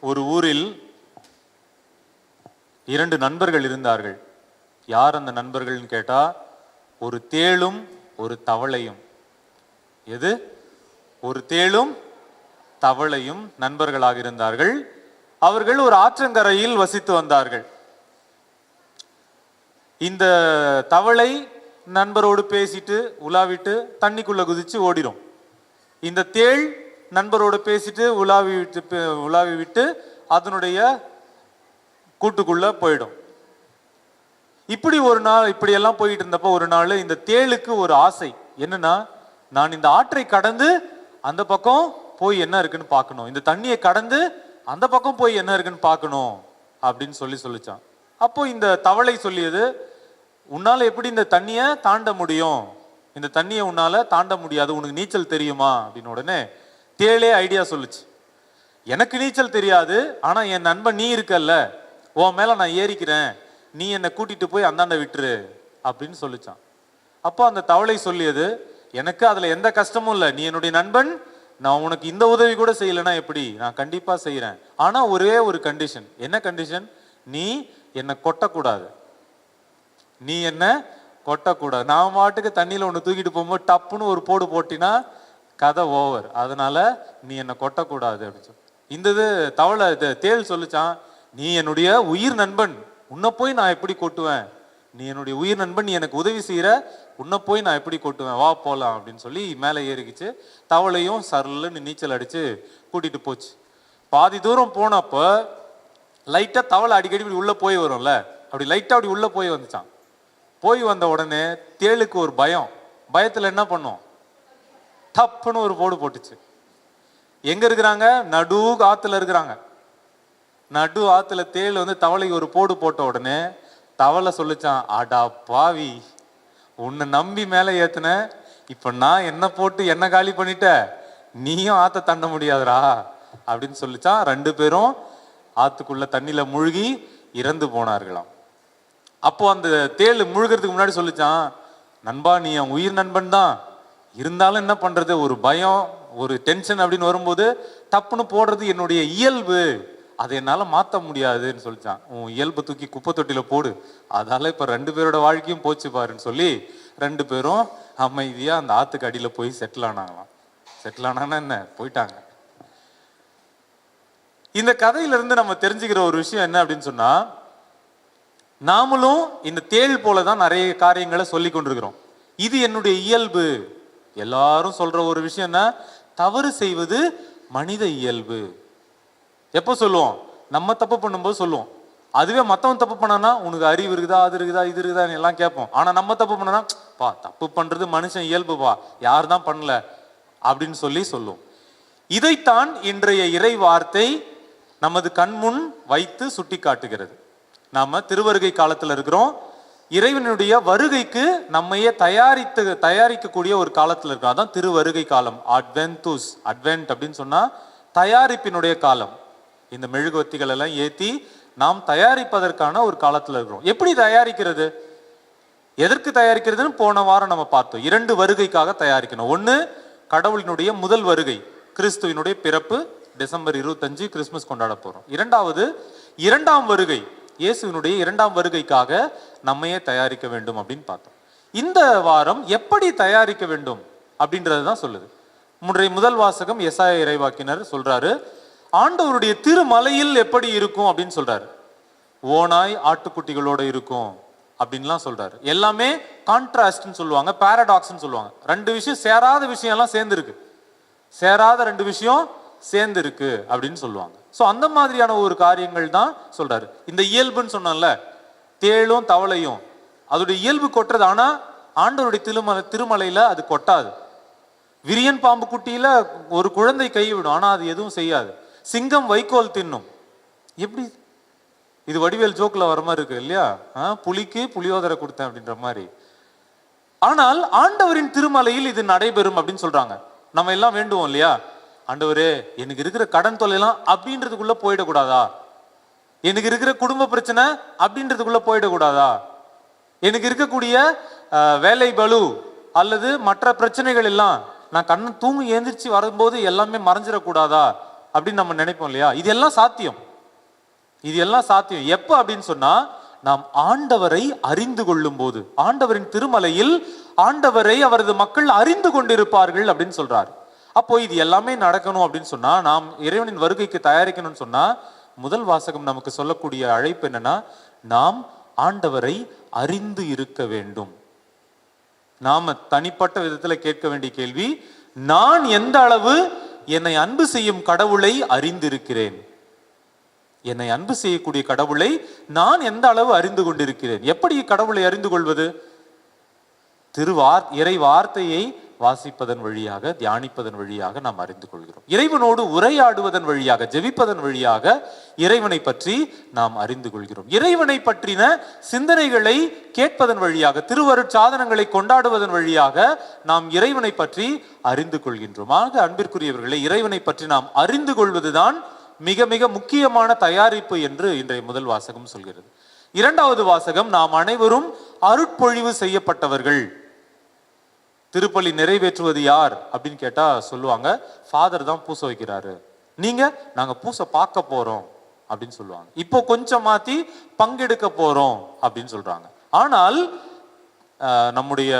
ஒரு ஊரில் இரண்டு நண்பர்கள் இருந்தார்கள். யார் அந்த நண்பர்கள்னு கேட்டா ஒரு தேளும் ஒரு தவளையும். எது? ஒரு தேளும் தவளையும் நண்பர்களாக இருந்தார்கள். அவர்கள் ஒரு ஆற்றங்கரையில் வசித்து வந்தார்கள். இந்த தவளை நண்பரோடு பேசிட்டு உலாவிட்டு தண்ணிக்குள்ள குதிச்சு ஓடிடும் இந்த தேள் நண்பரோடு பேசிட்டு உலாவி விட்டு உலாவி விட்டு அதனுடைய கூட்டுக்குள்ள போயிடும். இப்படி ஒரு நாள் இப்படி எல்லாம் போயிட்டு இருந்தப்போ ஒரு நாள் இந்த தேளுக்கு ஒரு ஆசை. என்னன்னா நான் இந்த ஆற்றை கடந்து அந்த பக்கம் போய் என்ன இருக்குன்னு பார்க்கணும். இந்த தண்ணியை கடந்து அந்த பக்கம் போய் என்ன இருக்குன்னு பார்க்கணும் அப்படின்னு சொல்லி சொல்லிச்சான். அப்போ இந்த தவளை சொல்லியது உன்னால எப்படி இந்த தண்ணியை தாண்ட முடியும்? இந்த தண்ணியை உன்னால தாண்ட முடியாது. உனக்கு நீச்சல் தெரியுமா? அப்படின்னு உடனே தேளே ஐடியா சொல்லுச்சு. எனக்கு நீச்சல் தெரியாது ஆனால் என் நண்பன் நீ இருக்கல்ல உன் மேலே நான் ஏறிக்கிறேன் நீ என்னை கூட்டிட்டு போய் அந்தாண்ட விட்டுரு அப்படின்னு சொல்லிச்சான். அப்போ அந்த தவளை சொல்லியது எனக்கு அதில் எந்த கஷ்டமும் இல்லை நீ என்னுடைய நண்பன் நான் உனக்கு இந்த உதவி கூட செய்யலைன்னா எப்படி? நான் கண்டிப்பாக செய்கிறேன் ஆனால் ஒரே ஒரு கண்டிஷன் என்ன கண்டிஷன் நீ என்னை கொட்டக்கூடாது. நீ என்ன கொட்டக்கூடாது. நான் மாட்டுக்கு தண்ணியில் ஒன்று தூக்கிட்டு போகும்போது டப்புன்னு ஒரு போடு போட்டினா கதை ஓவர். அதனால நீ என்னை கொட்டக்கூடாது அப்படின்னு சொல்லி இந்த இது தவளை இது தேள் சொல்லிச்சான் நீ என்னுடைய உயிர் நண்பன் உன்னை போய் நான் எப்படி கொட்டுவேன்? நீ என்னுடைய உயிர் நண்பன் நீ எனக்கு உதவி செய்கிற உன்னை போய் நான் எப்படி கொட்டுவேன்? வா போகலாம் அப்படின்னு சொல்லி மேலே ஏறிக்கிச்சு. தவளையும் சரலுன்னு நீச்சல் அடித்து கூட்டிகிட்டு போச்சு. பாதி தூரம் போனப்போ லைட்டாக தவளை அடிக்கடி இப்படி உள்ளே போய் வரும்ல? அப்படி லைட்டாக அப்படி உள்ளே போய் வந்துச்சான். போய் வந்த உடனே தேளுக்கு ஒரு பயம். பயத்தில் என்ன பண்ணும்? டப்புன்னு ஒரு போடு போட்டுச்சு. எங்க இருக்கிறாங்க? நடு ஆத்துல இருக்கிறாங்க. நடு ஆத்துல தேள் வந்து தவளைக்கு ஒரு போடு போட்ட உடனே தவளை சொல்லிச்சான் அடா பாவி உன்னை நம்பி மேலே ஏத்துன இப்ப நான் என்ன போட்டு என்ன காலி பண்ணிட்ட? நீயும் ஆத்த தண்ட முடியாதுடா அப்படின்னு சொல்லிச்சான். ரெண்டு பேரும் ஆத்துக்குள்ள தண்ணியில மூழ்கி இறந்து போனார்களாம். அப்போ அந்த தேள் முழுகிறதுக்கு முன்னாடி சொல்லிச்சான் நண்பா நீ என் உயிர் நண்பன் தான். இருந்தாலும் என்ன பண்ணுறது ஒரு பயம் ஒரு டென்ஷன் அப்படின்னு வரும்போது டப்புன்னு போடுறது என்னுடைய இயல்பு. அதை என்னால் மாற்ற முடியாதுன்னு சொல்லித்தான் உன் இயல்பை தூக்கி குப்பை தொட்டியில் போடு. அதால இப்போ ரெண்டு பேரோட வாழ்க்கையும் போச்சு பாருன்னு சொல்லி ரெண்டு பேரும் அமைதியாக அந்த ஆற்றுக்கு அடியில் போய் செட்டில் ஆனாங்களாம். செட்டில் ஆனாங்கன்னா என்ன? போயிட்டாங்க. இந்த கதையிலிருந்து நம்ம தெரிஞ்சுக்கிற ஒரு விஷயம் என்ன அப்படின்னு சொன்னால் நாமளும் இந்த தேள் போல தான் நிறைய காரியங்களை சொல்லி கொண்டிருக்கிறோம். இது என்னுடைய இயல்பு. எல்லாரும் சொல்ற ஒரு விஷயம் என்ன தவறு செய்வது மனித இயல்பு. எப்போ சொல்லுவோம்? நம்ம தப்பு பண்ணும்போது சொல்லுவோம். அதுவே மற்றவன் தப்பு பண்ணனா உனக்கு அறிவு இருக்குதா அது இருக்குதா இது இருக்குதா எல்லாம் கேட்போம். ஆனா நம்ம தப்பு பண்ணனா பா தப்பு பண்றது மனுஷன் இயல்புப்பா யார் தான் பண்ணல அப்படின்னு சொல்லி சொல்லுவோம். இதைத்தான் இன்றைய இறை வார்த்தை நமது கண்முன் வைத்து சுட்டி காட்டுகிறது நாம திருவருகை காலத்தில் இருக்கிறோம். இறைவனுடைய வருகைக்கு நம்மையே தயாரித்து தயாரிக்கக்கூடிய ஒரு காலத்தில் இருக்கோம் அதான் திருவருகை காலம். அட்வென்தூஸ் அட்வென்ட் அப்படின்னு சொன்னால் தயாரிப்பினுடைய காலம். இந்த மெழுகுவத்திகள் எல்லாம் ஏற்றி நாம் தயாரிப்பதற்கான ஒரு காலத்தில் இருக்கிறோம். எப்படி தயாரிக்கிறது? எதற்கு தயாரிக்கிறதுன்னு போன வாரம் நம்ம பார்த்தோம். இரண்டு வருகைக்காக தயாரிக்கணும். ஒன்று கடவுளினுடைய முதல் வருகை கிறிஸ்துவினுடைய பிறப்பு டிசம்பர் இருபத்தஞ்சு கிறிஸ்துமஸ் கொண்டாட போகிறோம் இரண்டாவது இரண்டாம் வருகை இயேசுவினுடைய இரண்டாம் வருகைக்காக நம்மையே தயாரிக்க வேண்டும் அப்படின்னு பார்த்தோம். இந்த வாரம் எப்படி தயாரிக்க வேண்டும் அப்படின்றது தான் சொல்லுது. முன்றைய முதல் வாசகம் எஸ்ஆய இறைவாக்கினர் சொல்றாரு ஆண்டவருடைய திருமலையில் எப்படி இருக்கும்? அப்படின்னு சொல்றாரு. ஓனாய் ஆட்டுக்குட்டிகளோட இருக்கும் அப்படின்லாம் சொல்றாரு. எல்லாமே கான்ட்ராஸ்ட்னு சொல்லுவாங்க பாரடாக்ஸ்னு சொல்லுவாங்க. ரெண்டு விஷயம் சேராத விஷயம்லாம் சேர்ந்துருக்கு. சேராத ரெண்டு விஷயம் சேர்ந்துருக்கு அப்படின்னு சொல்லுவாங்க. ஸோ அந்த மாதிரியான ஒரு காரியங்கள் தான் சொல்றாரு. இந்த இயல்புன்னு சொன்னோம்ல தேளும் தவளையும். அதோடைய இயல்பு கொட்டுறது ஆனால் ஆண்டவருடைய திருமலை திருமலையில் அது கொட்டாது. விரியன் பாம்பு குட்டியில ஒரு குழந்தை கைவிடும் ஆனால் அது எதுவும் செய்யாது. சிங்கம் வைக்கோல் தின்னும். எப்படி? இது வடிவேல் ஜோக்கில் வர மாதிரி இருக்கு இல்லையா? ஆ, புலிக்கு புளியோதரை கொடுத்தேன் அப்படின்ற மாதிரி. ஆனால் ஆண்டவரின் திருமலையில் இது நடைபெறும் அப்படின்னு சொல்றாங்க. நம்ம எல்லாம் வேண்டுவோம் இல்லையா? ஆண்டவரே எனக்கு இருக்கிற கடன் தொல்லைலாம் அப்படின்றதுக்குள்ள போயிடக்கூடாதா? எனக்கு இருக்கிற குடும்ப பிரச்சனை அப்படின்றதுக்குள்ள போயிடக்கூடாதா? எனக்கு இருக்கக்கூடிய வேலை பலு அல்லது மற்ற பிரச்சனைகள் எல்லாம் நான் கண்ணு தூங்கி எழுந்திரிச்சு வரும்போது எல்லாமே மறைஞ்சிடக்கூடாதா? அப்படின்னு நம்ம நினைப்போம் இல்லையா? இது எல்லாம் சாத்தியம். இது எல்லாம் சாத்தியம். எப்ப அப்படின்னு சொன்னா நாம் ஆண்டவரை அறிந்து கொள்ளும் போது ஆண்டவரின் திருமலையில் ஆண்டவரை அவரது மக்கள் அறிந்து கொண்டிருப்பார்கள் அப்படின்னு சொல்றார். அப்போ இது எல்லாமே நடக்கணும் அப்படின்னு சொன்னா நாம் இறைவனின் வருகைக்கு தயாரிக்கணும்னு சொன்னா முதல் வாசகம் நமக்கு சொல்லக்கூடிய அழைப்பு என்னன்னா நாம் ஆண்டவரை அறிந்து இருக்க வேண்டும். நாம தனிப்பட்ட விதத்துல கேட்க வேண்டிய கேள்வி நான் எந்த அளவு என்னை அன்பு செய்யும் கடவுளை அறிந்திருக்கிறேன்? என்னை அன்பு செய்யக்கூடிய கடவுளை நான் எந்த அளவு அறிந்து கொண்டிருக்கிறேன்? எப்படி கடவுளை அறிந்து கொள்வது? திருவார் இறை வார்த்தையை வாசிப்பதன் வழியாக தியானிப்பதன் வழியாக நாம் அறிந்து கொள்கிறோம். இறைவனோடு உரையாடுவதன் வழியாக ஜெபிப்பதன் வழியாக இறைவனை பற்றி நாம் அறிந்து கொள்கிறோம். இறைவனை பற்றின சிந்தனைகளை கேட்பதன் வழியாக திருவருட்சாதனங்களை கொண்டாடுவதன் வழியாக நாம் இறைவனை பற்றி அறிந்து கொள்கின்றோம். ஆக அன்பிற்குரியவர்களை இறைவனை பற்றி நாம் அறிந்து கொள்வதுதான் மிக மிக முக்கியமான தயாரிப்பு என்று இன்றைய முதல் வாசகம் சொல்கிறது. இரண்டாவது வாசகம் நாம் அனைவரும் அருட்பொழிவு செய்யப்பட்டவர்கள். திருப்பலி நிறைவேற்றுவது யார் அப்படின்னு கேட்டா சொல்லுவாங்க. ஃபாதர் தான் பூச வைக்கிறாரு. நீங்க நாங்க பூச பார்க்க போறோம் அப்படின்னு சொல்லுவாங்க. இப்போ கொஞ்சம் மாத்தி பங்கெடுக்க போறோம் அப்படின்னு சொல்றாங்க. ஆனால் நம்முடைய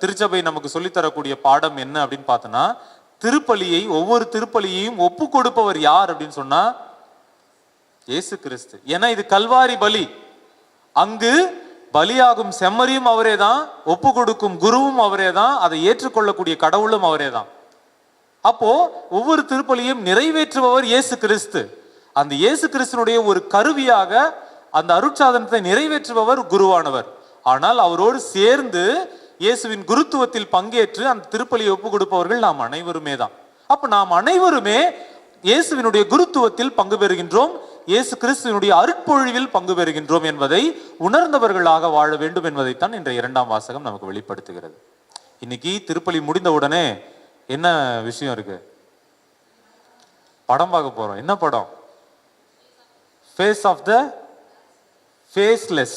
திருச்சபை நமக்கு சொல்லித் தரக்கூடிய பாடம் என்ன அப்படின்னு பார்த்தோன்னா திருப்பலியை ஒவ்வொரு திருப்பலியையும் ஒப்பு கொடுப்பவர் யார் அப்படின்னு சொன்னா இயேசு கிறிஸ்து. ஏன்னா இது கல்வாரி பலி. அங்கு பலியாகும் செம்மறியும் அவரே தான் ஒப்பு கொடுக்கும் குருவும் அவரே தான் அதை ஏற்றுக்கொள்ளக்கூடிய கடவுளும் அவரே தான் அப்போ ஒவ்வொரு திருப்பலியும் நிறைவேற்றுபவர் இயேசு கிறிஸ்து. அந்த இயேசு கிறிஸ்துனுடைய ஒரு கருவியாக அந்த அருட்சாதனத்தை நிறைவேற்றுபவர் குருவானவர். ஆனால் அவரோடு சேர்ந்து இயேசுவின் குருத்துவத்தில் பங்கேற்று அந்த திருப்பலியை ஒப்பு கொடுப்பவர்கள் நாம் அனைவருமே தான் அப்ப நாம் அனைவருமே இயேசுவினுடைய குருத்துவத்தில் பங்கு பெறுகின்றோம். இயேசு கிறிஸ்துவனுடைய அருட்பொழிவில் பங்கு பெறுகின்றோம் என்பதை உணர்ந்தவர்களாக வாழ வேண்டும் என்பதைத்தான் இன்றைய இரண்டாம் வாசகம் நமக்கு வெளிப்படுத்துகிறது. இன்னைக்கு திருப்பலி முடிந்த உடனே என்ன விஷயம் இருக்கு? படம் பார்க்க போறோம். என்ன படம்? Face of the faceless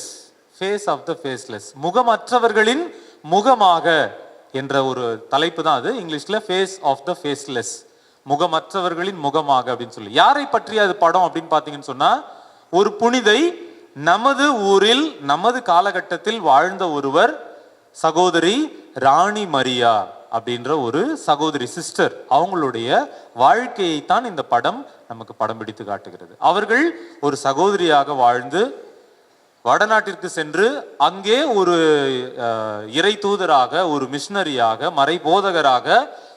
face of the faceless முகமற்றவர்களின் முகமாக என்ற ஒரு தலைப்பு தான் அது. இங்கிலீஷில் ஃபேஸ் ஆஃப் த ஃபேஸ்லெஸ் முகமற்றவர்களின் முகமாக அப்படின்னு சொல்லி. யாரை பற்றிய அது படம் அப்படின்னு பார்த்தீங்கன்னு சொன்னா ஒரு புனிதை நமது ஊரில் நமது காலகட்டத்தில் வாழ்ந்த ஒருவர் சகோதரி ராணி மரியா அப்படின்ற ஒரு சகோதரி சிஸ்டர் அவங்களுடைய வாழ்க்கையை தான் இந்த படம் நமக்கு படம் பிடித்து காட்டுகிறது. அவர்கள் ஒரு சகோதரியாக வாழ்ந்து வடநாட்டிற்கு சென்று அங்கே ஒரு இறை தூதராக ஒரு மிஷினரியாக மறை போதகராக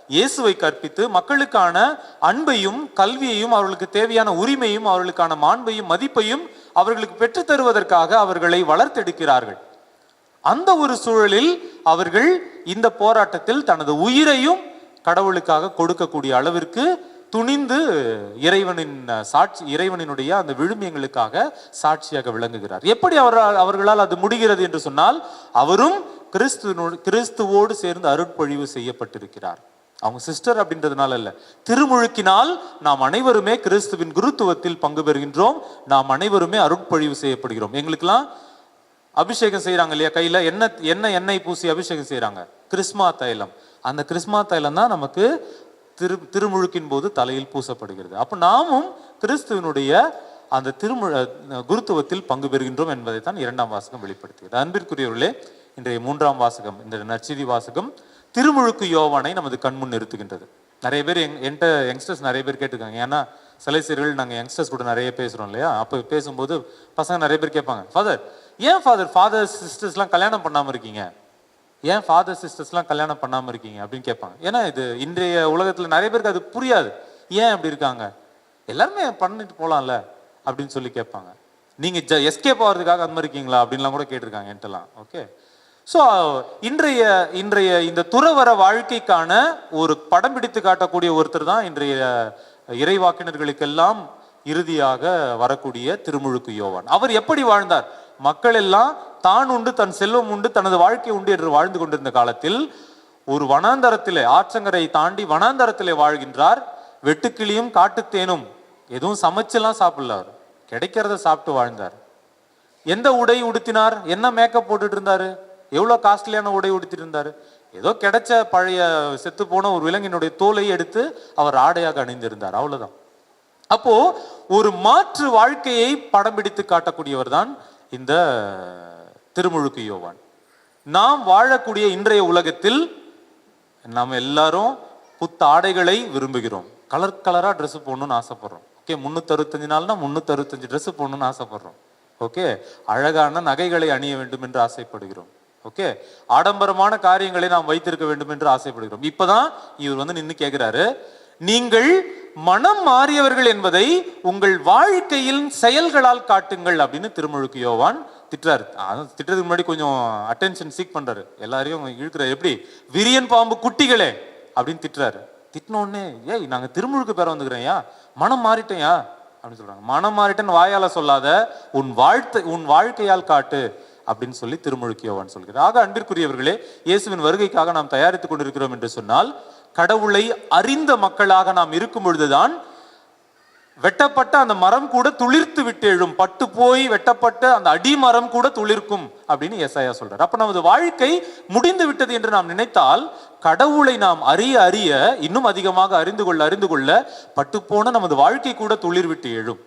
இயேசுவை கற்பித்து மக்களுக்கான அன்பையும் கல்வியையும் அவர்களுக்கு தேவையான உரிமையும் அவர்களுக்கான மாண்பையும் மதிப்பையும் அவர்களுக்கு பெற்றுத் தருவதற்காக அவர்களை வளர்த்தெடுக்கிறார்கள். அந்த ஒரு சூழலில் அவர்கள் இந்த போராட்டத்தில் தனது உயிரையும் கடவுளுக்காக கொடுக்கக்கூடிய அளவிற்கு துணிந்து இறைவனின் சாட்சி இறைவனினுடைய அந்த விழுமியங்களுக்காக சாட்சியாக விளங்குகிறார். எப்படி அவரால் அவர்களால் அது முடிகிறது என்று சொன்னால் அவரும் கிறிஸ்து கிறிஸ்துவோடு சேர்ந்து அருட்பொழிவு செய்யப்பட்டிருக்கிறார். அவங்க சிஸ்டர் அப்படின்றதுனால அல்ல திருமுழுக்கினால் நாம் அனைவருமே கிறிஸ்துவின் குருத்துவத்தில் பங்கு பெறுகின்றோம். நாம் அனைவருமே அருட்பொழிவு செய்யப்படுகிறோம். எங்களுக்கெல்லாம் அபிஷேகம் செய்கிறாங்க இல்லையா? கையில் என்ன என்ன எண்ணெய் பூசி அபிஷேகம் செய்கிறாங்க கிறிஸ்மா தைலம். அந்த கிறிஸ்மா தைலம் தான் நமக்கு திரு திருமுழுக்கின் போது தலையில் பூசப்படுகிறது. அப்போ நாமும் கிறிஸ்துவனுடைய அந்த திருமுழ குருத்துவத்தில் பங்கு பெறுகின்றோம் என்பதை தான் இரண்டாம் வாசகம் வெளிப்படுத்துகிறது. அன்பிற்குரியவர்களே இன்றைய மூன்றாம் வாசகம் இந்த நச்சிதி வாசகம் திருமுழுக்கு யோவானை நமது கண்முன் நிறுத்துகின்றது. நிறைய பேர் எங் என்கிட்ட யங்ஸ்டர்ஸ் நிறைய பேர் கேட்டிருக்காங்க. ஏன்னா சிலைசியர்கள் நாங்கள் யங்ஸ்டர்ஸ் கூட நிறைய பேசுகிறோம் இல்லையா? அப்போ பேசும்போது பசங்க நிறைய பேர் கேட்பாங்க ஃபாதர் ஏன் ஃபாதர் ஃபாதர் சிஸ்டர்ஸ்லாம் கல்யாணம் பண்ணாமல் இருக்கீங்க? ஏன் ஃபாதர் சிஸ்டர்ஸ்லாம் கல்யாணம் பண்ணாமல் இருக்கீங்க? அப்படின்னு கேட்பாங்க. ஏன்னா இது இன்றைய உலகத்தில் நிறைய பேருக்கு அது புரியாது. ஏன் அப்படி இருக்காங்க? எல்லாருமே பண்ணிட்டு போகலாம்ல அப்படின்னு சொல்லி கேட்பாங்க. நீங்கள் ஜ எஸ்கேப் ஆகிறதுக்காக அந்த மாதிரி இருக்கீங்களா? அப்படின்லாம் கூட கேட்டிருக்காங்க என்கிட்டலாம். ஓகே? ஸோ இன்றைய இன்றைய இந்த துறவர வாழ்க்கைக்கான ஒரு படம் பிடித்து காட்டக்கூடிய ஒருத்தர் தான் இன்றைய இறைவாக்கினர்களுக்கெல்லாம் இறுதியாக வரக்கூடிய திருமுழுக்கு யோவான். அவர் எப்படி வாழ்ந்தார்? மக்கள் எல்லாம் தான் உண்டு தன் செல்வம் உண்டு தனது வாழ்க்கை உண்டு என்று வாழ்ந்து கொண்டிருந்த காலத்தில் ஒரு வனாந்தரத்திலே ஆற்றங்கரை தாண்டி வனாந்தரத்திலே வாழ்கின்றார். வெட்டுக்கிளியும் காட்டுத்தேனும் எதுவும் சமைச்செல்லாம் சாப்பிடல அவர். கிடைக்கிறத சாப்பிட்டு வாழ்ந்தார். எந்த உடை உடுத்தினார்? என்ன மேக்கப் போட்டுட்டு இருந்தாரு? எவ்வளோ காஸ்ட்லியான உடை உடுத்திட்டு ஏதோ கிடைச்ச பழைய செத்து போன ஒரு விலங்கினுடைய தோலை எடுத்து அவர் ஆடையாக அணிந்திருந்தார். அவ்வளோதான் அப்போ ஒரு மாற்று வாழ்க்கையை படம் பிடித்து காட்டக்கூடியவர் தான் இந்த திருமுழுக்கு யோவான். நாம் வாழக்கூடிய இன்றைய உலகத்தில் நாம் எல்லாரும் புத்த ஆடைகளை விரும்புகிறோம். கலர் கலராக ட்ரெஸ் போடணும்னு ஆசைப்படுறோம். ஓகே முந்நூற்றறுபத்தஞ்சு நாள்னா முந்நூற்றறுபத்தஞ்சு ட்ரெஸ் போடணும்னு ஆசைப்படுறோம். ஓகே அழகான நகைகளை அணிய வேண்டும் என்று ஆசைப்படுகிறோம். ஓகே ஆடம்பரமான காரியங்களை நாம் வைத்திருக்க வேண்டும் என்று ஆசைப்படுகிறோம். இப்பதான் இவர் வந்து நின்று கேட்கிறாரு நீங்கள் மனம் மாறியவர்கள் என்பதை உங்கள் வாழ்க்கையில் செயல்களால் காட்டுங்கள் அப்படின்னு திருமுழுக்கு யோவான் திட்டுறாரு. அதான் திட்டுறதுக்கு முன்னாடி கொஞ்சம் அட்டென்ஷன் சீக் பண்றாரு. எல்லாரையும் இழுக்கிறாரு. எப்படி? விரியன் பாம்பு குட்டிகளே அப்படின்னு திட்டுறாரு. திட்டினோடனே ஏய் நாங்க திருமுழுக்கு பேர வந்துக்கிறேன்யா மனம் மாறிட்டேயா அப்படின்னு சொல்றாங்க. மனம் மாறிட்டேன்னு வாயால சொல்லாத உன் வாழ்த்து உன் வாழ்க்கையால் காட்டு. அப்படின்னு சொல்லி திருமுழுக்கியவான் சொல்கிறார். ஆக அன்பிற்குரியவர்களே இயேசுவின் வருகைக்காக நாம் தயாரித்துக் கொண்டிருக்கிறோம் என்று சொன்னால் கடவுளை அறிந்த மக்களாக நாம் இருக்கும் பொழுதுதான் வெட்டப்பட்ட அந்த மரம் கூட துளிர்த்து விட்டு எழும் பட்டு போய் வெட்டப்பட்ட அந்த அடிமரம் கூட துளிர்க்கும் அப்படின்னு எஸ்ஐயா சொல்றார். அப்ப நமது வாழ்க்கை முடிந்து விட்டது என்று நாம் நினைத்தால் கடவுளை நாம் அறிய அறிய இன்னும் அதிகமாக அறிந்து கொள்ள அறிந்து கொள்ள பட்டுப்போன நமது வாழ்க்கை கூட துளிர் விட்டு எழும்.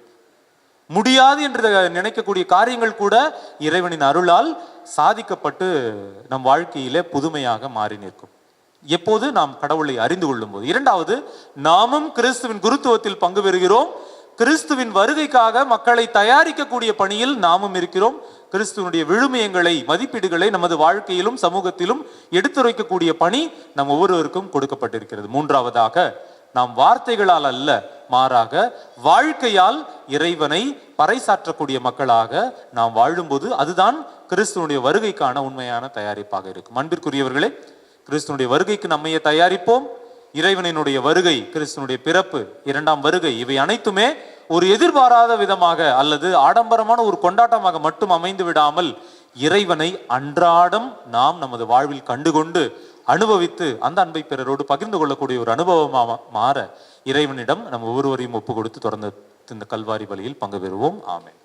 முடியாது என்று நினைக்கக்கூடிய காரியங்கள் கூட இறைவனின் அருளால் சாதிக்கப்பட்டு நம் வாழ்க்கையிலே புதுமையாக மாறி நிற்கும். எப்போது? நாம் கடவுளை அறிந்து கொள்ளும் போது இரண்டாவது நாமும் கிறிஸ்துவின் குருத்துவத்தில் பங்கு பெறுகிறோம். கிறிஸ்துவின் வருகைக்காக மக்களை தயாரிக்கக்கூடிய பணியில் நாமும் இருக்கிறோம். கிறிஸ்துவனுடைய விழுமியங்களை மதிப்பீடுகளை நமது வாழ்க்கையிலும் சமூகத்திலும் எடுத்துரைக்கக்கூடிய பணி நம் ஒவ்வொருவருக்கும் கொடுக்கப்பட்டிருக்கிறது. மூன்றாவதாக நாம் வார்த்தைகளால் அல்ல மாறாக வாழ்க்கையால் இறைவனை பறைசாற்றக்கூடிய மக்களாக நாம் வாழும்போது அதுதான் கிறிஸ்துவனுடைய வருகைக்கான உண்மையான தயாரிப்பாக இருக்கும். அன்பிற்குரியவர்களே கிறிஸ்துவனுடைய வருகைக்கு நம்மையே தயாரிப்போம். இறைவனினுடைய வருகை கிறிஸ்துவனுடைய பிறப்பு இரண்டாம் வருகை இவை அனைத்துமே ஒரு எதிர்பாராத விதமாக அல்லது ஆடம்பரமான ஒரு கொண்டாட்டமாக மட்டும் அமைந்து விடாமல் இறைவனை அன்றாடம் நாம் நமது வாழ்வில் கண்டுகொண்டு அனுபவித்து அந்த அன்பை பிறரோடு பகிர்ந்து கொள்ளக்கூடிய ஒரு அனுபவமாக மாற இறைவனிடம் நம்ம ஒவ்வொருவரையும் ஒப்பு கொடுத்து தொடர்ந்து இந்த கல்வாரி பலியில் பங்கு பெறுவோம். ஆமேன்.